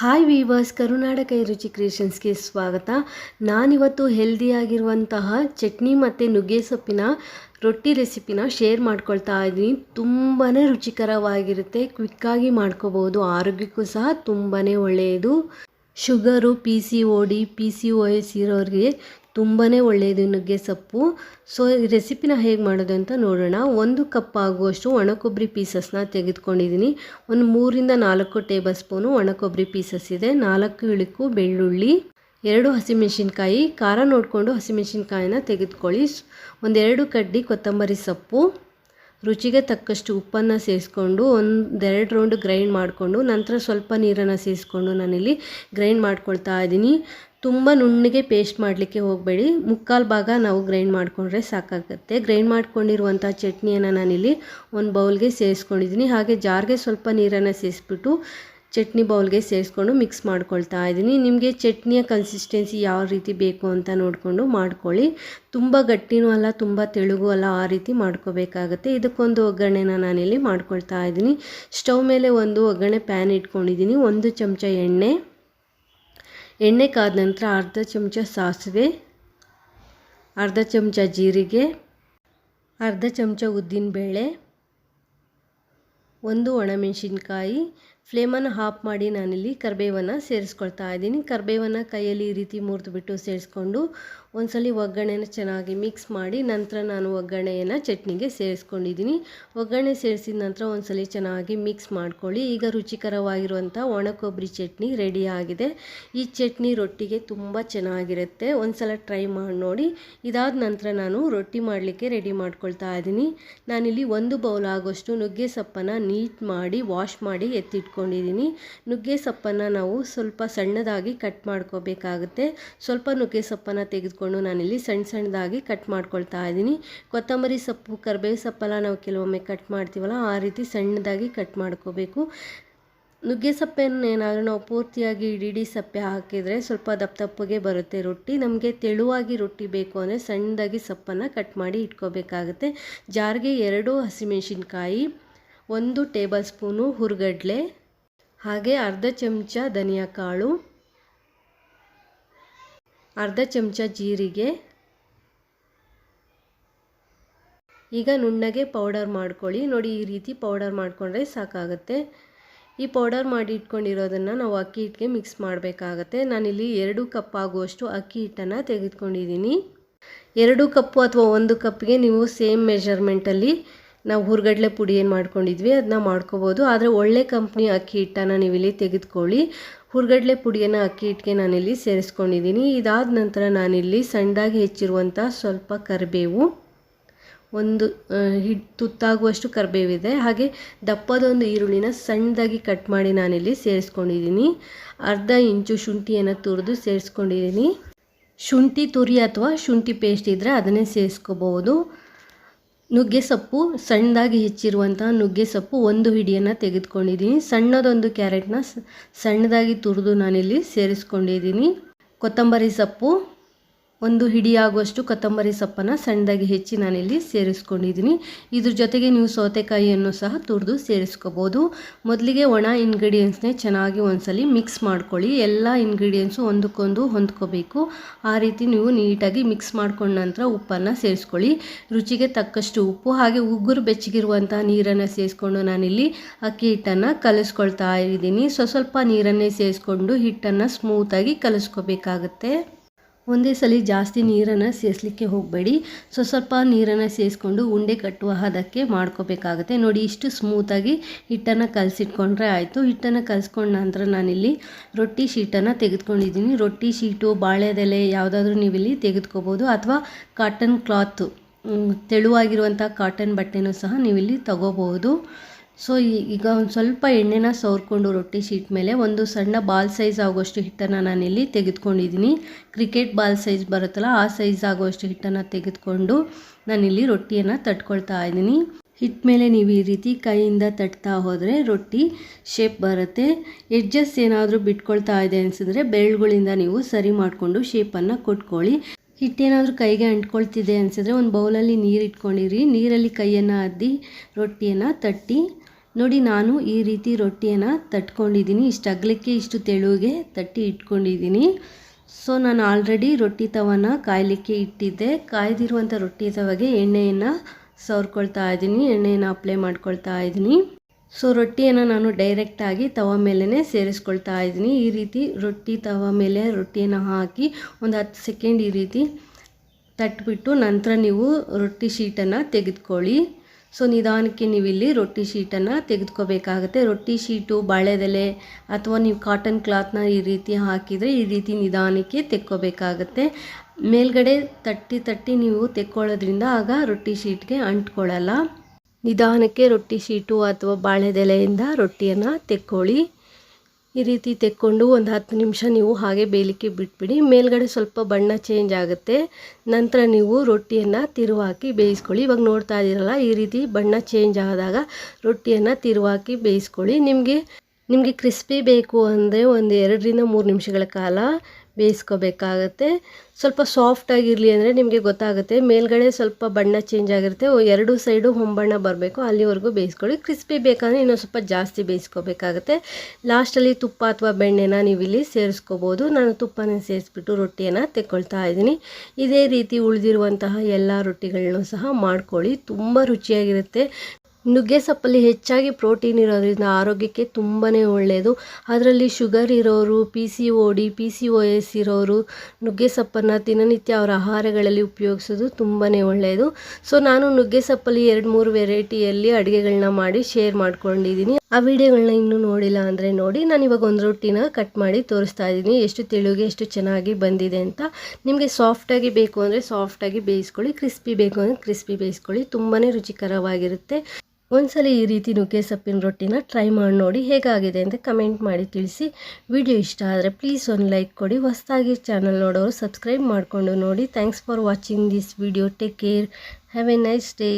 Hi viewers ಕರುನಾಡ ಕೈ ರುಚಿ ಕ್ರಿಯೇಷನ್ಸ್ಗೆ ಸ್ವಾಗತ. ನಾನಿವತ್ತು ಹೆಲ್ದಿಯಾಗಿರುವಂತಹ ಚಟ್ನಿ ಮತ್ತು ನುಗ್ಗೆ ಸೊಪ್ಪಿನ ರೊಟ್ಟಿ ರೆಸಿಪಿನ ಶೇರ್ ಮಾಡ್ಕೊಳ್ತಾ ಇದ್ದೀನಿ. ತುಂಬಾ ರುಚಿಕರವಾಗಿರುತ್ತೆ ಕ್ವಿಕ್ಕಾಗಿ ಮಾಡ್ಕೋಬೋದು, ಆರೋಗ್ಯಕ್ಕೂ ಸಹ ತುಂಬಾ ಒಳ್ಳೆಯದು. Sugar P C O D P C O S ಇರೋರಿಗೆ ತುಂಬಾ ಒಳ್ಳೆಯದು ನುಗ್ಗೆ ಸೊಪ್ಪು. ಸೊ ಈ ರೆಸಿಪಿನ ಹೇಗೆ ಮಾಡೋದು ಅಂತ ನೋಡೋಣ. ಒಂದು ಕಪ್ ಆಗುವಷ್ಟು ಒಣಕೊಬ್ಬರಿ ಪೀಸಸ್ನ ತೆಗೆದುಕೊಂಡಿದ್ದೀನಿ. ಒಂದು ಮೂರಿಂದ ನಾಲ್ಕು ಟೇಬಲ್ ಸ್ಪೂನು ಒಣಕೊಬ್ಬರಿ ಪೀಸಸ್ ಇದೆ. ನಾಲ್ಕು ಇಳಿಕು, ಬೆಳ್ಳುಳ್ಳಿ, ಎರಡು ಹಸಿಮೆಣಸಿನ್ಕಾಯಿ, ಖಾರ ನೋಡಿಕೊಂಡು ಹಸಿಮೆಣಸಿನ್ಕಾಯಿನ ತೆಗೆದುಕೊಳ್ಳಿ. ಒಂದೆರಡು ಕಡ್ಡಿ ಕೊತ್ತಂಬರಿ ಸೊಪ್ಪು. ರುಚಿಗೆ ತಕ್ಕಷ್ಟು ಉಪ್ಪನ್ನು ಸೇರಿಸ್ಕೊಂಡು ಒಂದೆರಡು ರೌಂಡ್ ಗ್ರೈಂಡ್ ಮಾಡಿಕೊಂಡು ನಂತರ ಸ್ವಲ್ಪ ನೀರನ್ನು ಸೇರಿಸ್ಕೊಂಡು ನಾನಿಲ್ಲಿ ಗ್ರೈಂಡ್ ಮಾಡ್ಕೊಳ್ತಾ ಇದ್ದೀನಿ. ತುಂಬ ನುಣ್ಣಗೆ ಪೇಸ್ಟ್ ಮಾಡಲಿಕ್ಕೆ ಹೋಗಬೇಡಿ. ಮುಕ್ಕಾಲು ಭಾಗ ನಾವು ಗ್ರೈಂಡ್ ಮಾಡಿಕೊಂಡ್ರೆ ಸಾಕಾಗುತ್ತೆ. ಗ್ರೈಂಡ್ ಮಾಡ್ಕೊಂಡಿರುವಂಥ ಚಟ್ನಿಯನ್ನು ನಾನಿಲ್ಲಿ ಒಂದು ಬೌಲ್ಗೆ ಸೇರಿಸ್ಕೊಂಡಿದ್ದೀನಿ. ಹಾಗೆ ಜಾರ್ಗೆ ಸ್ವಲ್ಪ ನೀರನ್ನು ಸೇರಿಸ್ಬಿಟ್ಟು ಚಟ್ನಿ ಬೌಲ್ಗೆ ಸೇರಿಸ್ಕೊಂಡು ಮಿಕ್ಸ್ ಮಾಡ್ಕೊಳ್ತಾ ಇದ್ದೀನಿ. ನಿಮಗೆ ಚಟ್ನಿಯ ಕನ್ಸಿಸ್ಟೆನ್ಸಿ ಯಾವ ರೀತಿ ಬೇಕು ಅಂತ ನೋಡಿಕೊಂಡು ಮಾಡ್ಕೊಳ್ಳಿ. ತುಂಬ ಗಟ್ಟಿನೂ ಅಲ್ಲ, ತುಂಬ ತೆಳುಗು ಅಲ್ಲ ಆ ರೀತಿ ಮಾಡ್ಕೋಬೇಕಾಗತ್ತೆ. ಇದಕ್ಕೊಂದು ಒಗ್ಗರಣೆನ ನಾನಿಲ್ಲಿ ಮಾಡ್ಕೊಳ್ತಾ ಇದ್ದೀನಿ. ಸ್ಟವ್ ಮೇಲೆ ಒಂದು ಒಗ್ಗರಣೆ ಪ್ಯಾನ್ ಇಟ್ಕೊಂಡಿದ್ದೀನಿ. ಒಂದು ಚಮಚ ಎಣ್ಣೆ ಎಣ್ಣೆ ಕಾದ ನಂತರ ಅರ್ಧ ಚಮಚ ಸಾಸಿವೆ ಅರ್ಧ ಚಮಚ ಜೀರಿಗೆ ಅರ್ಧ ಚಮಚ ಉದ್ದಿನಬೇಳೆ ಒಂದು ಒಣಮೆಣಸಿನ್ಕಾಯಿ ಫ್ಲೇಮನ್ನು ಹಾಫ್ ಮಾಡಿ ನಾನಿಲ್ಲಿ ಕರಿಬೇವನ್ನು ಸೇರಿಸ್ಕೊಳ್ತಾ ಇದ್ದೀನಿ. ಕರ್ಬೇವನ್ನು ಕೈಯಲ್ಲಿ ಈ ರೀತಿ ಮುರಿದುಬಿಟ್ಟು ಸೇರಿಸ್ಕೊಂಡು ಒಂದ್ಸಲ ಒಗ್ಗರಣೆನ ಚೆನ್ನಾಗಿ ಮಿಕ್ಸ್ ಮಾಡಿ ನಂತರ ನಾನು ಒಗ್ಗರಣೆಯನ್ನು ಚಟ್ನಿಗೆ ಸೇರಿಸ್ಕೊಂಡಿದ್ದೀನಿ. ಒಗ್ಗರಣೆ ಸೇರಿಸಿದ ನಂತರ ಒಂದ್ಸಲ ಚೆನ್ನಾಗಿ ಮಿಕ್ಸ್ ಮಾಡ್ಕೊಳ್ಳಿ. ಈಗ ರುಚಿಕರವಾಗಿರುವಂಥ ಒಣ ಕೊಬ್ಬರಿ ಚಟ್ನಿ ರೆಡಿ ಆಗಿದೆ. ಈ ಚಟ್ನಿ ರೊಟ್ಟಿಗೆ ತುಂಬ ಚೆನ್ನಾಗಿರುತ್ತೆ. ಒಂದ್ಸಲ ಟ್ರೈ ಮಾಡಿ ನೋಡಿ. ಇದಾದ ನಂತರ ನಾನು ರೊಟ್ಟಿ ಮಾಡಲಿಕ್ಕೆ ರೆಡಿ ಮಾಡ್ಕೊಳ್ತಾ ಇದ್ದೀನಿ. ನಾನಿಲ್ಲಿ ಒಂದು ಬೌಲ್ ಆಗೋಷ್ಟು ನುಗ್ಗೆ ಸೊಪ್ಪನ್ನು ನೀಟ್ ಮಾಡಿ ವಾಶ್ ಮಾಡಿ ಎತ್ತಿಟ್ಕೊಂಡಿದ್ದೀನಿ ನುಗ್ಗೆ ಸೊಪ್ಪನ್ನು ನಾವು ಸ್ವಲ್ಪ ಸಣ್ಣದಾಗಿ ಕಟ್ ಮಾಡ್ಕೋಬೇಕಾಗುತ್ತೆ. ಸ್ವಲ್ಪ ನುಗ್ಗೆ ಸೊಪ್ಪನ್ನು ತೆಗೆದುಕೊಂಡು ನಾನಿಲ್ಲಿ ಸಣ್ಣ ಸಣ್ಣದಾಗಿ ಕಟ್ ಮಾಡ್ಕೊಳ್ತಾ ಇದ್ದೀನಿ. ಕೊತ್ತಂಬರಿ ಸೊಪ್ಪು ಕರ್ಬೇವು ಸೊಪ್ಪೆಲ್ಲ ನಾವು ಕೆಲವೊಮ್ಮೆ ಕಟ್ ಮಾಡ್ತೀವಲ್ಲ, ಆ ರೀತಿ ಸಣ್ಣದಾಗಿ ಕಟ್ ಮಾಡ್ಕೋಬೇಕು. ನುಗ್ಗೆ ಸಪ್ಪೆಯನ್ನು ಏನಾದರೂ ನಾವು ಪೂರ್ತಿಯಾಗಿ ಇಡೀ ಸಪ್ಪೆ ಹಾಕಿದರೆ ಸ್ವಲ್ಪ ದಪ್ಪ ದಪ್ಪಗೆ ಬರುತ್ತೆ ರೊಟ್ಟಿ. ನಮಗೆ ತೆಳುವಾಗಿ ರೊಟ್ಟಿ ಬೇಕು ಅಂದರೆ ಸಣ್ಣದಾಗಿ ಸೊಪ್ಪನ್ನು ಕಟ್ ಮಾಡಿ ಇಟ್ಕೋಬೇಕಾಗುತ್ತೆ. ಜಾರಿಗೆ ಎರಡು ಹಸಿಮೆಣಸಿನ್ಕಾಯಿ, ಒಂದು ಟೇಬಲ್ ಸ್ಪೂನು ಹುರ್ಗಡ್ಲೆ ಹಾಗೆ ಅರ್ಧ ಚಮಚ ಧನಿಯಾ ಕಾಳು, ಅರ್ಧ ಚಮಚ ಜೀರಿಗೆ, ಈಗ ನುಣ್ಣಗೆ ಪೌಡರ್ ಮಾಡ್ಕೊಳ್ಳಿ. ನೋಡಿ, ಈ ರೀತಿ ಪೌಡರ್ ಮಾಡಿಕೊಂಡ್ರೆ ಸಾಕಾಗುತ್ತೆ. ಈ ಪೌಡರ್ ಮಾಡಿ ಇಟ್ಕೊಂಡಿರೋದನ್ನು ನಾವು ಅಕ್ಕಿ ಹಿಟ್ಟಿಗೆ ಮಿಕ್ಸ್ ಮಾಡಬೇಕಾಗತ್ತೆ. ನಾನಿಲ್ಲಿ ಎರಡು ಕಪ್ ಆಗುವಷ್ಟು ಅಕ್ಕಿ ಹಿಟ್ಟನ್ನು ತೆಗೆದುಕೊಂಡಿದ್ದೀನಿ. ಎರಡು ಕಪ್ಪು ಅಥವಾ ಒಂದು ಕಪ್ಗೆ ನೀವು ಸೇಮ್ ಮೆಷರ್ಮೆಂಟಲ್ಲಿ ನಾವು ಹುರ್ಗಡ್ಲೆ ಪುಡಿ ಏನು ಮಾಡ್ಕೊಂಡಿದ್ವಿ ಅದನ್ನ ಮಾಡ್ಕೋಬೋದು. ಆದರೆ ಒಳ್ಳೆ ಕಂಪ್ನಿ ಅಕ್ಕಿ ಹಿಟ್ಟನ್ನು ನೀವು ಇಲ್ಲಿ ತೆಗೆದುಕೊಳ್ಳಿ. ಹುರ್ಗಡ್ಲೆ ಪುಡಿಯನ್ನು ಅಕ್ಕಿ ಹಿಟ್ಟಿಗೆ ನಾನಿಲ್ಲಿ ಸೇರಿಸ್ಕೊಂಡಿದ್ದೀನಿ. ಇದಾದ ನಂತರ ನಾನಿಲ್ಲಿ ಸಣ್ಣದಾಗಿ ಹೆಚ್ಚಿರುವಂಥ ಸ್ವಲ್ಪ ಕರಿಬೇವು, ಒಂದು ಹಿಟ್ ತುತ್ತಾಗುವಷ್ಟು ಕರಿಬೇವಿದೆ. ಹಾಗೆ ದಪ್ಪದೊಂದು ಈರುಳ್ಳಿನ ಸಣ್ಣದಾಗಿ ಕಟ್ ಮಾಡಿ ನಾನಿಲ್ಲಿ ಸೇರಿಸ್ಕೊಂಡಿದ್ದೀನಿ. ಅರ್ಧ ಇಂಚು ಶುಂಠಿಯನ್ನು ತುರಿದು ಸೇರಿಸ್ಕೊಂಡಿದ್ದೀನಿ. ಶುಂಠಿ ತುರಿ ಅಥವಾ ಶುಂಠಿ ಪೇಸ್ಟ್ ಇದ್ದರೆ ಅದನ್ನೇ ಸೇರಿಸ್ಕೋಬಹುದು ನುಗ್ಗೆ ಸೊಪ್ಪು ಸಣ್ಣದಾಗಿ ಹೆಚ್ಚಿರುವಂಥ ನುಗ್ಗೆ ಸೊಪ್ಪು ಒಂದು ಹಿಡಿಯನ್ನು ತೆಗೆದುಕೊಂಡಿದ್ದೀನಿ. ಸಣ್ಣದೊಂದು ಕ್ಯಾರೆಟ್ನ ಸಣ್ಣದಾಗಿ ತುರಿದು ನಾನಿಲ್ಲಿ ಸೇರಿಸ್ಕೊಂಡಿದ್ದೀನಿ. ಕೊತ್ತಂಬರಿ ಸೊಪ್ಪು ಒಂದು ಹಿಡಿಯಾಗುವಷ್ಟು ಕೊತ್ತಂಬರಿ ಸೊಪ್ಪನ್ನು ಸಣ್ಣದಾಗಿ ಹೆಚ್ಚಿ ನಾನಿಲ್ಲಿ ಸೇರಿಸ್ಕೊಂಡಿದ್ದೀನಿ. ಇದ್ರ ಜೊತೆಗೆ ನೀವು ಸೌತೆಕಾಯಿಯನ್ನು ಸಹ ತುರಿದು ಸೇರಿಸ್ಕೋಬೋದು. ಮೊದಲಿಗೆ ಒಣ ಇಂಗ್ರೀಡಿಯೆಂಟ್ಸ್ನೇ ಚೆನ್ನಾಗಿ ಒಂದ್ಸಲಿ ಮಿಕ್ಸ್ ಮಾಡ್ಕೊಳ್ಳಿ. ಎಲ್ಲ ಇಂಗ್ರೀಡಿಯೆಂಟ್ಸು ಒಂದಕ್ಕೊಂದು ಹೊಂದ್ಕೋಬೇಕು. ಆ ರೀತಿ ನೀವು ನೀಟಾಗಿ ಮಿಕ್ಸ್ ಮಾಡ್ಕೊಂಡ ನಂತರ ಉಪ್ಪನ್ನು ಸೇರಿಸ್ಕೊಳ್ಳಿ. ರುಚಿಗೆ ತಕ್ಕಷ್ಟು ಉಪ್ಪು ಹಾಗೆ ಉಗುರು ಬೆಚ್ಚಗಿರುವಂಥ ನೀರನ್ನು ಸೇರಿಸ್ಕೊಂಡು ನಾನಿಲ್ಲಿ ಅಕ್ಕಿ ಹಿಟ್ಟನ್ನು ಕಲಿಸ್ಕೊಳ್ತಾ ಇದ್ದೀನಿ. ಸ್ವಲ್ಪ ಸ್ವಲ್ಪ ನೀರನ್ನೇ ಸೇರಿಸ್ಕೊಂಡು ಹಿಟ್ಟನ್ನು ಸ್ಮೂತಾಗಿ ಕಲಿಸ್ಕೋಬೇಕಾಗತ್ತೆ. ಒಂದೇ ಸಲ ಜಾಸ್ತಿ ನೀರನ್ನು ಸೇರಿಸಲಿಕ್ಕೆ ಹೋಗಬೇಡಿ. ಸೊ, ಸ್ವಲ್ಪ ನೀರನ್ನು ಸೇರಿಸ್ಕೊಂಡು ಉಂಡೆ ಕಟ್ಟುವ ಹದಕ್ಕೆ ಮಾಡ್ಕೋಬೇಕಾಗುತ್ತೆ. ನೋಡಿ, ಇಷ್ಟು ಸ್ಮೂತಾಗಿ ಹಿಟ್ಟನ್ನು ಕಲಸಿಟ್ಕೊಂಡ್ರೆ ಆಯಿತು. ಹಿಟ್ಟನ್ನು ಕಲಿಸ್ಕೊಂಡ ನಂತರ ನಾನಿಲ್ಲಿ ರೊಟ್ಟಿ ಶೀಟನ್ನು ತೆಗೆದುಕೊಂಡಿದ್ದೀನಿ. ರೊಟ್ಟಿ ಶೀಟು, ಬಾಳೆದೆಲೆ ಯಾವುದಾದ್ರೂ ನೀವಿಲ್ಲಿ ತೆಗೆದುಕೋಬೋದು. ಅಥವಾ ಕಾಟನ್ ಕ್ಲಾತು ತೆಳುವಾಗಿರುವಂಥ ಕಾಟನ್ ಬಟ್ಟೆನೂ ಸಹ ನೀವಿಲ್ಲಿ ತಗೋಬಹುದು ಸೊ ಈಗ ಒಂದು ಸ್ವಲ್ಪ ಎಣ್ಣೆನ ಸವರ್ಕೊಂಡು ರೊಟ್ಟಿ ಶೀಟ್ ಮೇಲೆ ಒಂದು ಸಣ್ಣ ಬಾಲ್ ಸೈಜ್ ಆಗೋಷ್ಟು ಹಿಟ್ಟನ್ನು ನಾನಿಲ್ಲಿ ತೆಗೆದುಕೊಂಡಿದ್ದೀನಿ ಕ್ರಿಕೆಟ್ ಬಾಲ್ ಸೈಜ್ ಬರುತ್ತಲ್ಲ, ಆ ಸೈಜ್ ಆಗೋಷ್ಟು ಹಿಟ್ಟನ್ನು ತೆಗೆದುಕೊಂಡು ನಾನಿಲ್ಲಿ ರೊಟ್ಟಿಯನ್ನು ತಟ್ಕೊಳ್ತಾ ಇದ್ದೀನಿ ಹಿಟ್ ಮೇಲೆ ನೀವು ಈ ರೀತಿ ಕೈಯಿಂದ ತಟ್ತಾ ಹೋದರೆ ರೊಟ್ಟಿ ಶೇಪ್ ಬರುತ್ತೆ. ಎಡ್ಜಸ್ ಏನಾದರೂ ಬಿಟ್ಕೊಳ್ತಾ ಇದೆ ಅನಿಸಿದ್ರೆ ಬೆರಳುಗಳಿಂದ ನೀವು ಸರಿ ಮಾಡಿಕೊಂಡು ಶೇಪನ್ನು ಕೊಟ್ಕೊಳ್ಳಿ. ಹಿಟ್ಟೇನಾದರೂ ಕೈಗೆ ಅಂಟ್ಕೊಳ್ತಿದೆ ಅನಿಸಿದ್ರೆ ಒಂದು ಬೌಲಲ್ಲಿ ನೀರು ಇಟ್ಕೊಂಡಿರಿ. ನೀರಲ್ಲಿ ಕೈಯನ್ನು ಅದ್ದಿ ರೊಟ್ಟಿಯನ್ನು ತಟ್ಟಿ ನೋಡಿ, ನಾನು ಈ ರೀತಿ ರೊಟ್ಟಿಯನ್ನು ತಟ್ಕೊಂಡಿದ್ದೀನಿ. ಇಷ್ಟು ಅಗಲಕ್ಕೆ ಇಷ್ಟು ತೆಳುವಿಗೆ ತಟ್ಟಿ ಇಟ್ಕೊಂಡಿದ್ದೀನಿ. ಸೊ, ನಾನು ಆಲ್ರೆಡಿ ರೊಟ್ಟಿ ತವನ ಕಾಯಲಿಕ್ಕೆ ಇಟ್ಟಿದ್ದೆ. ಕಾಯ್ದಿರುವಂಥ ರೊಟ್ಟಿ ತವಗೆ ಎಣ್ಣೆಯನ್ನು ಸವರ್ಕೊಳ್ತಾ ಇದ್ದೀನಿ. ಎಣ್ಣೆಯನ್ನು ಅಪ್ಲೈ ಮಾಡ್ಕೊಳ್ತಾ ಇದ್ದೀನಿ. ಸೊ, ರೊಟ್ಟಿಯನ್ನು ನಾನು ಡೈರೆಕ್ಟಾಗಿ ತವ ಮೇಲೇ ಸೇರಿಸ್ಕೊಳ್ತಾ ಇದ್ದೀನಿ. ಈ ರೀತಿ ರೊಟ್ಟಿ ತವ ಮೇಲೆ ರೊಟ್ಟಿಯನ್ನು ಹಾಕಿ ಒಂದು ಹತ್ತು ಸೆಕೆಂಡ್ ಈ ರೀತಿ ತಟ್ಬಿಟ್ಟು ನಂತರ ನೀವು ರೊಟ್ಟಿ ಶೀಟನ್ನು ತೆಗೆದುಕೊಳ್ಳಿ. ಸೊ ನಿಧಾನಕ್ಕೆ ನೀವು ಇಲ್ಲಿ ರೊಟ್ಟಿ ಶೀಟನ್ನು ತೆಗೆದುಕೋಬೇಕಾಗತ್ತೆ. ರೊಟ್ಟಿ ಶೀಟು ಬಾಳೆದೆಲೆ ಅಥವಾ ನೀವು ಕಾಟನ್ ಕ್ಲಾತ್ನ ಈ ರೀತಿ ಹಾಕಿದರೆ ಈ ರೀತಿ ನಿಧಾನಕ್ಕೆ ತೆಕ್ಕೋಬೇಕಾಗತ್ತೆ. ಮೇಲ್ಗಡೆ ತಟ್ಟಿ ತಟ್ಟಿ ನೀವು ತೆಕ್ಕೊಳ್ಳೋದ್ರಿಂದ ಆಗ ರೊಟ್ಟಿ ಶೀಟ್ಗೆ ಅಂಟ್ಕೊಳ್ಳಲ್ಲ. ನಿಧಾನಕ್ಕೆ ರೊಟ್ಟಿ ಶೀಟು ಅಥವಾ ಬಾಳೆದೆಲೆಯಿಂದ ರೊಟ್ಟಿಯನ್ನು ತೆಕ್ಕೊಳ್ಳಿ. ಈ ರೀತಿ ತೆಕ್ಕೊಂಡು ಒಂದು ಹತ್ತು ನಿಮಿಷ ನೀವು ಹಾಗೆ ಬೇಯಲಿಕ್ಕೆ ಬಿಟ್ಬಿಡಿ. ಮೇಲ್ಗಡೆ ಸ್ವಲ್ಪ ಬಣ್ಣ ಚೇಂಜ್ ಆಗುತ್ತೆ. ನಂತರ ನೀವು ರೊಟ್ಟಿಯನ್ನು ತಿರುವಾಕಿ ಬೇಯಿಸ್ಕೊಳ್ಳಿ. ಇವಾಗ ನೋಡ್ತಾ ಇದ್ದೀರಲ್ಲ, ಈ ರೀತಿ ಬಣ್ಣ ಚೇಂಜ್ ಆದಾಗ ರೊಟ್ಟಿಯನ್ನು ತಿರುವಾಕಿ ಬೇಯಿಸ್ಕೊಳ್ಳಿ. ನಿಮಗೆ ನಿಮಗೆ ಕ್ರಿಸ್ಪಿ ಬೇಕು ಅಂದರೆ ಒಂದು ಎರಡರಿಂದ ಮೂರು ನಿಮಿಷಗಳ ಕಾಲ ಬೇಯಿಸ್ಕೋಬೇಕಾಗತ್ತೆ. ಸ್ವಲ್ಪ ಸಾಫ್ಟಾಗಿರಲಿ ಅಂದರೆ ನಿಮಗೆ ಗೊತ್ತಾಗುತ್ತೆ. ಮೇಲ್ಗಡೆ ಸ್ವಲ್ಪ ಬಣ್ಣ ಚೇಂಜ್ ಆಗಿರುತ್ತೆ. ಎರಡು ಸೈಡು ಹೊಂಬಣ್ಣ ಬರಬೇಕು. ಅಲ್ಲಿವರೆಗೂ ಬೇಯಿಸ್ಕೊಳ್ಳಿ. ಕ್ರಿಸ್ಪಿ ಬೇಕಂದರೆ ಇನ್ನೊಂದು ಸ್ವಲ್ಪ ಜಾಸ್ತಿ ಬೇಯಿಸ್ಕೋಬೇಕಾಗತ್ತೆ. ಲಾಸ್ಟಲ್ಲಿ ತುಪ್ಪ ಅಥವಾ ಬೆಣ್ಣೆನ ನೀವು ಇಲ್ಲಿ ಸೇರಿಸ್ಕೋಬೋದು. ನಾನು ತುಪ್ಪನ ಸೇರಿಸ್ಬಿಟ್ಟು ರೊಟ್ಟಿಯನ್ನು ತೆಕ್ಕೊಳ್ತಾ ಇದ್ದೀನಿ. ಇದೇ ರೀತಿ ಉಳಿದಿರುವಂತಹ ಎಲ್ಲ ರೊಟ್ಟಿಗಳನ್ನೂ ಸಹ ಮಾಡ್ಕೊಳ್ಳಿ. ತುಂಬ ರುಚಿಯಾಗಿರುತ್ತೆ. ನುಗ್ಗೆ ಸೊಪ್ಪಲ್ಲಿ ಹೆಚ್ಚಾಗಿ ಪ್ರೋಟೀನ್ ಇರೋದ್ರಿಂದ ಆರೋಗ್ಯಕ್ಕೆ ತುಂಬಾ ಒಳ್ಳೆಯದು ಅದರಲ್ಲಿ ಶುಗರ್ ಇರೋರು P C O D P C O S ಇರೋರು ನುಗ್ಗೆ ಸೊಪ್ಪನ್ನು ದಿನನಿತ್ಯ ಅವರ ಆಹಾರಗಳಲ್ಲಿ ಉಪಯೋಗಿಸೋದು ತುಂಬಾ ಒಳ್ಳೆಯದು ಸೊ ನಾನು ನುಗ್ಗೆ ಸೊಪ್ಪಲ್ಲಿ ಎರಡು ಮೂರು ವೆರೈಟಿಯಲ್ಲಿ ಅಡುಗೆಗಳನ್ನ ಮಾಡಿ ಶೇರ್ ಮಾಡ್ಕೊಂಡಿದ್ದೀನಿ. ಆ ವಿಡಿಯೋಗಳನ್ನ ಇನ್ನೂ ನೋಡಿಲ್ಲ ಅಂದರೆ ನೋಡಿ, ನಾನು ಇವಾಗ ಒಂದು ರೊಟ್ಟಿನ ಕಟ್ ಮಾಡಿ ತೋರಿಸ್ತಾ ಇದ್ದೀನಿ. ಎಷ್ಟು ತೆಳುಗೆ, ಎಷ್ಟು ಚೆನ್ನಾಗಿ ಬಂದಿದೆ ಅಂತ. ನಿಮಗೆ ಸಾಫ್ಟಾಗಿ ಬೇಕು ಅಂದರೆ ಸಾಫ್ಟಾಗಿ ಬೇಯಿಸ್ಕೊಳ್ಳಿ ಕ್ರಿಸ್ಪಿ ಬೇಕು ಅಂದರೆ ಕ್ರಿಸ್ಪಿ ಬೇಯಿಸ್ಕೊಳ್ಳಿ. ತುಂಬಾ ರುಚಿಕರವಾಗಿರುತ್ತೆ. ಒಂದ್ಸಲ ಈ ರೀತಿ ನುಗ್ಗೆ ಸೊಪ್ಪಿನ ರೊಟ್ಟಿನ ಟ್ರೈ ಮಾಡಿ ನೋಡಿ ಹೇಗಾಗಿದೆ ಅಂತ ಕಮೆಂಟ್ ಮಾಡಿ ತಿಳಿಸಿ. ವಿಡಿಯೋ ಇಷ್ಟ ಆದರೆ ಪ್ಲೀಸ್ ಒಂದು ಲೈಕ್ ಕೊಡಿ. ಹೊಸದಾಗಿ ಚಾನಲ್ ನೋಡೋರು ಸಬ್ಸ್ಕ್ರೈಬ್ ಮಾಡಿಕೊಂಡು ನೋಡಿ. Thanks for watching this video take care have a nice day